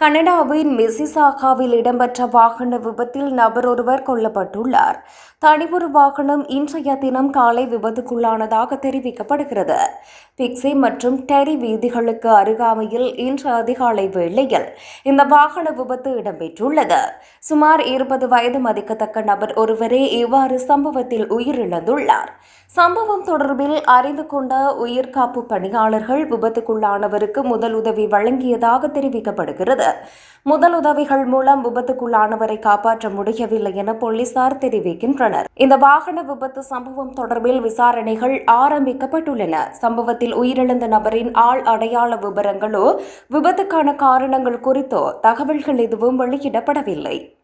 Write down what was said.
கனடாவின் மிசிசாகாவில் இடம்பெற்ற வாகன விபத்தில் நபர் ஒருவர் கொல்லப்பட்டுள்ளார். தனிபொரு வாகனம் இன்றைய தினம் காலை விபத்துக்குள்ளானதாக தெரிவிக்கப்படுகிறது. பிக்ஸி மற்றும் டெரி வீதிகளுக்கு அருகாமையில் இன்று அதிகாலை வேளையில் இந்த வாகன விபத்து இடம்பெற்றுள்ளது. சுமார் இருபது வயது மதிக்கத்தக்க நபர் ஒருவரே இவ்வாறு சம்பவத்தில் உயிரிழந்துள்ளார். சம்பவம் தொடர்பில் அறிந்து கொண்ட உயிர்காப்பு பணியாளர்கள் விபத்துக்குள்ளானவருக்கு முதலுதவி வழங்கியதாக தெரிவிக்கப்படுகிறது. முதலுதவிகள் மூலம் விபத்துக்குள்ளானவரை காப்பாற்ற முடியவில்லை என போலீசார் தெரிவிக்கின்றனர். இந்த வாகன விபத்து சம்பவம் தொடர்பில் விசாரணைகள் ஆரம்பிக்கப்பட்டுள்ளன. சம்பவத்தில் உயிரிழந்த நபரின் ஆள் அடையாள விவரங்களோ விபத்துக்கான காரணங்கள் குறித்தோ தகவல்கள் எதுவும் வெளியிடப்படவில்லை.